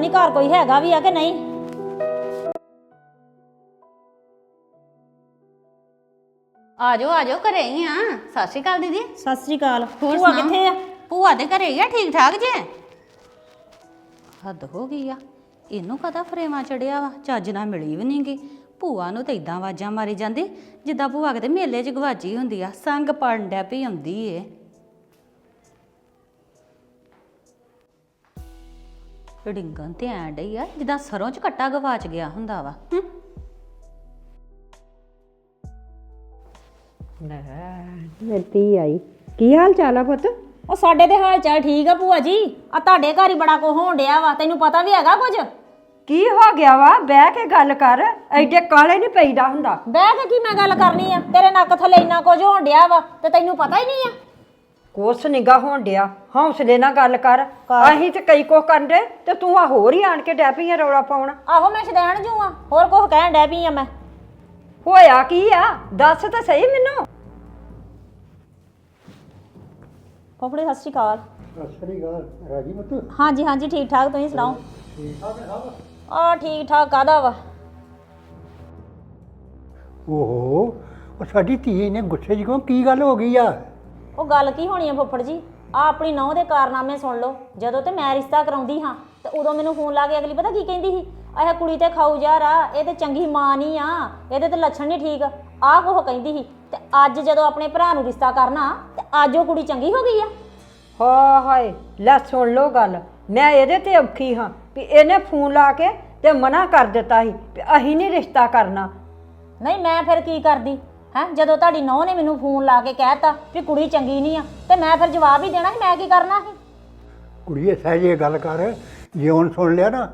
ਨਹੀਂ ਘਰ ਕੋਈ ਹੈਗਾ ਵੀ ਆ ਕਿ ਨਹੀਂ? ਆ ਜਾਓ ਆ ਜਾਓ ਘਰੇ ਹੀ ਆ। ਸਤਿ ਸ਼੍ਰੀ ਅਕਾਲ ਦੀਦੀ। ਸਤਿ ਸ੍ਰੀ ਅਕਾਲ। ਹੋਰ ਭੂਆ ਸੁਣਾਓ? ਕਿੱਥੇ ਆ? ਭੂਆ ਦੇ ਘਰੇ ਹੀ ਆ ਠੀਕ ਠਾਕ ਜੇ? ਹੱਦ ਹੋ ਗਈ ਆ। ਇਹਨੂੰ ਕਦਾ ਫਰੇਵਾ ਚੜਿਆ ਵਾ? ਚੱਜ ਨਾਲ ਮਿਲੀ ਵੀ ਨਹੀਂ ਗਈ ਭੂਆ ਨੂੰ ਤਾਂ ਇਦਾਂ ਆਵਾਜ਼ਾਂ ਮਾਰੀ ਜਾਂਦੀ ਜਿੱਦਾਂ ਭੂਆ ਕਿਤੇ ਮੇਲੇ 'ਚ ਗਵਾਜੀ ਹੁੰਦੀ ਆ। ਸੰਗ ਪੜਨ ਡੈ ਪਈ ਆਉਂਦੀ ਏ। ਡਿੰਗਨ ਤੇ ਐਂ ਡਈ ਆ ਜਿੱਦਾਂ ਸਰੋਂ 'ਚ ਕੱਟਾ ਗਵਾਚ ਗਿਆ ਹੁੰਦਾ ਵਾ। ਹੂੰ। ਮੇਰੀ ਧੀ ਆਈ। ਕੀ ਹਾਲ ਚਾਲ ਆ ਪੁੱਤ? ਉਹ ਸਾਡੇ ਤੇ ਹਾਲ ਚਾਲ ਠੀਕ ਆ ਭੂਆ ਜੀ। ਆ ਤੁਹਾਡੇ ਘਰ ਹੀ ਬੜਾ ਕੋ ਹੋਣ ਡਿਆ ਵਾ ਤੈਨੂੰ ਪਤਾ ਵੀ ਹੈਗਾ ਕੁਝ ਕੀ ਹੋ ਗਿਆ ਵਾ? ਬਹਿ ਕੇ ਗੱਲ ਕਰ। ਐਡੇ ਕਾਲੇ ਨਹੀਂ ਪਈਦਾ ਹੁੰਦਾ। ਬਹਿ ਕੇ ਕੀ ਮੈਂ ਗੱਲ ਕਰਨੀ ਆ? ਤੇਰੇ ਨੱਕ ਥੱਲੇ ਇੰਨਾ ਕੁਝ ਹੋਣ ਡਿਆ ਵਾ ਤੇ ਤੈਨੂੰ ਪਤਾ ਹੀ ਨਹੀਂ ਆ। ਕੋਸ ਨਿਗਾ ਹੋਣ ਡਿਆ। ਹੌਸਲੇ ਨਾਲ ਗੱਲ ਕਰ। ਅਸੀਂ ਤੇ ਕਈ ਕੁਛ ਕਰਦੇ ਤੇ ਤੂੰ ਆ ਹੋਰ ਹੀ ਆਣ ਕੇ ਡੈ ਪਈ ਆਂ ਰੌਲਾ ਪਾਉਣ। ਆਹੋ ਮੈਂ ਸ਼ਦੈਣ ਜੂ ਆ। ਹੋਰ ਕੁਝ ਕਹਿਣ ਡੈ ਪਈ ਆ ਮੈਂ। ਹੋਇਆ ਕੀ ਆ? ਦੱਸ ਤਾਂ ਸਹੀ ਮੈਨੂੰ। ਫੋਫੜੇ ਸਤਿ ਸ਼੍ਰੀ ਅਕਾਲ। ਸਤਿ ਸ੍ਰੀ ਅਕਾਲ। ਰਾਜੀ ਪੁੱਤ? ਹਾਂਜੀ ਹਾਂਜੀ ਠੀਕ ਠਾਕ ਤੁਸੀਂ ਸੁਣਾਓ? ਆ ਠੀਕ ਠਾਕ ਕਾਦਾ ਵਾ? ਓਹੋ ਉਹ ਸਾਡੀ ਧੀ ਨੇ ਗੁੱਸੇ ਕਿਉਂ? ਕੀ ਗੱਲ ਹੋ ਗਈ ਆ? ਉਹ ਗੱਲ ਕੀ ਹੋਣੀ ਆ ਫੁੱਫੜ ਜੀ? ਆ ਆਪਣੀ ਨੌਂ ਦੇ ਕਾਰਨਾਮੇ ਸੁਣ ਲਓ। ਜਦੋਂ ਤੇ ਮੈਂ ਰਿਸ਼ਤਾ ਕਰਾਉਂਦੀ ਹਾਂ ਤੇ ਉਦੋਂ ਮੈਨੂੰ ਫੋਨ ਲਾ ਕੇ ਅਗਲੀ ਪਤਾ ਕੀ ਕਹਿੰਦੀ ਸੀ? ਆਹ ਕੁੜੀ ਤੇ ਖਾਊ ਜਾ ਰਾ ਇਹ ਤੇ ਚੰਗੀ ਮਾਂ ਨਹੀਂ ਆ ਇਹਦੇ ਤੇ ਲੱਛਣ ਨਹੀਂ ਠੀਕ। ਆਹ ਕੋਹ ਕਹਿੰਦੀ ਸੀ। ਤੇ ਅੱਜ ਜਦੋਂ ਆਪਣੇ ਭਰਾ ਨੂੰ ਰਿਸ਼ਤਾ ਕਰਨਾ ਤੇ ਅੱਜ ਉਹ ਕੁੜੀ ਚੰਗੀ ਹੋ ਗਈ ਆ? ਹਾ ਹਾਏ ਲੈ ਸੁਣ ਲੋ ਗੱਲ। ਮੈਂ ਇਹਦੇ ਤੇ ਔਖੀ ਹਾਂ ਵੀ ਇਹਨੇ ਫੋਨ ਲਾ ਕੇ ਤੇ ਮਨਾ ਕਰ ਦਿੱਤਾ ਸੀ ਵੀ ਅਸੀਂ ਨਹੀਂ ਰਿਸ਼ਤਾ ਕਰਨਾ। ਨਹੀਂ ਮੈਂ ਫਿਰ ਕੀ ਕਰਦੀ? ਹੈ? ਜਦੋਂ ਤੁਹਾਡੀ ਨੌਂ ਨੇ ਮੈਨੂੰ ਫੋਨ ਲਾ ਕੇ ਕਹਿਤਾ ਵੀ ਕੁੜੀ ਚੰਗੀ ਨਹੀਂ ਆ ਤੇ ਮੈਂ ਫਿਰ ਜਵਾਬ ਹੀ ਦੇਣਾ ਸੀ ਮੈਂ ਕੀ ਕਰਨਾ ਸੀ? ਕੁੜੀਏ ਸਹਿਜੇ ਗੱਲ ਕਰ ਜੇ ਹੁਣ ਸੁਣ ਲਿਆ ਨਾ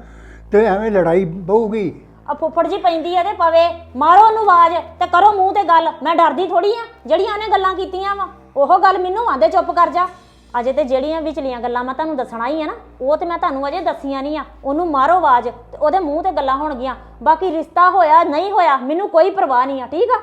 ਤੇ ਐਵੇਂ ਲੜਾਈ ਬਹੂਗੀ। ਆ ਫੁੱਫੜ ਜੀ ਪੈਂਦੀ ਆ ਤੇ ਪਵੇ ਮਾਰੋ ਉਹਨੂੰ ਆਵਾਜ਼ ਤੇ ਕਰੋ ਮੂੰਹ ਤੇ ਗੱਲ ਮੈਂ ਡਰਦੀ ਥੋੜੀ ਆ ਜਿਹੜੀਆਂ ਉਹਨੇ ਗੱਲਾਂ ਕੀਤੀਆਂ ਵਾ ਉਹ ਗੱਲ ਮੈਨੂੰ ਆਂਦੇ ਚੁੱਪ ਕਰ ਜਾ। ਅਜੇ ਤੇ ਜਿਹੜੀਆਂ ਵਿਚਲੀਆਂ ਗੱਲਾਂ ਮੈਂ ਤੁਹਾਨੂੰ ਦੱਸਣਾ ਹੀ ਆ ਨਾ ਉਹ ਤੇ ਮੈਂ ਤੁਹਾਨੂੰ ਅਜੇ ਦੱਸੀਆਂ ਨਹੀਂ ਆ ਉਹਨੂੰ ਮਾਰੋ ਆਵਾਜ਼ ਤੇ ਉਹਦੇ ਮੂੰਹ ਤੇ ਗੱਲਾਂ ਹੋਣਗੀਆਂ ਬਾਕੀ ਰਿਸ਼ਤਾ ਹੋਇਆ ਨਹੀਂ ਹੋਇਆ ਮੈਨੂੰ ਕੋਈ ਪਰਵਾਹ ਨਹੀਂ ਆ ਠੀਕ ਆ?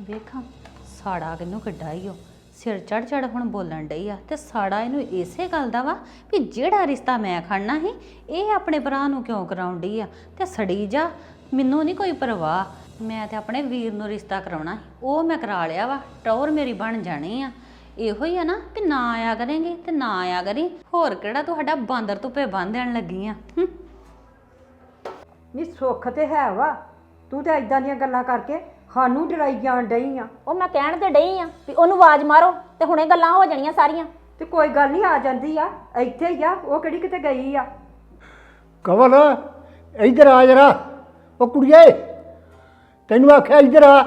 ਵੇਖਾਂ, ਸਾੜਾ ਕਿਨੂੰ ਕੱਢਾ ਈ ਓ? ਸਿਰ ਚੜ ਚੜ ਹੁਣ ਬੋਲਣ ਡਈ ਆ, ਤੇ ਸਾੜਾ ਇਹਨੂੰ ਇਸੇ ਗੱਲ ਦਾ ਵਾ ਵੀ ਜਿਹੜਾ ਰਿਸ਼ਤਾ ਮੈਂ ਖੜਨਾ ਸੀ, ਇਹ ਆਪਣੇ ਭਰਾ ਨੂੰ ਕਿਉਂ ਕਰਾਉਣ ਡਈ ਆ? ਤੇ ਸੜੀ ਜਾ, ਮੈਨੂੰ ਨਹੀਂ ਕੋਈ ਪਰਵਾਹ। ਮੈਂ ਤੇ ਆਪਣੇ ਵੀਰ ਨੂੰ ਰਿਸ਼ਤਾ ਕਰਾਉਣਾ ਸੀ, ਉਹ ਮੈਂ ਕਰਾ ਲਿਆ ਵਾ, ਟੌਰ ਮੇਰੀ ਬਣ ਜਾਣੀ ਆ। ਇਹੋ ਹੀ ਆ ਨਾ ਕਿ ਨਾ ਆਇਆ ਕਰੇਂਗੇ ਤੇ ਨਾ ਆਇਆ ਕਰੀ। ਹੋਰ ਕਿਹੜਾ ਤੁਹਾਡਾ ਬਾਂਦਰ ਧੁੱਪੇ ਬੰਨ ਦੇਣ ਲੱਗੀ ਆ, ਹੂੰ। ਨਹੀਂ ਸੁੱਖ ਤੇ ਹੈ ਵਾ, ਤੂੰ ਤਾਂ ਇਦਾਂ ਦੀਆਂ ਗੱਲਾਂ ਕਰਕੇ ਸਾਨੂੰ ਡਰਾਈ ਜਾਣ ਡਈ ਆ ਉਹ ਮੈਂ ਕਹਿਣ ਤੇ ਡਈ ਆ ਵੀ ਉਹਨੂੰ ਆਵਾਜ਼ ਮਾਰੋ ਤੇ ਹੁਣੇ ਗੱਲਾਂ ਹੋ ਜਾਣੀਆਂ ਸਾਰੀਆਂ। ਤੇ ਕੋਈ ਗੱਲ ਨਹੀਂ ਆ ਜਾਂਦੀ ਆ। ਇੱਥੇ ਹੀ ਆ ਉਹ ਕਿਹੜੀ ਕਿਤੇ ਗਈ ਆ? ਕਵਲ ਇੱਧਰ ਆ ਜਰਾ। ਉਹ ਕੁੜੀਏ ਤੈਨੂੰ ਆਖਿਆ ਇੱਧਰ ਆ।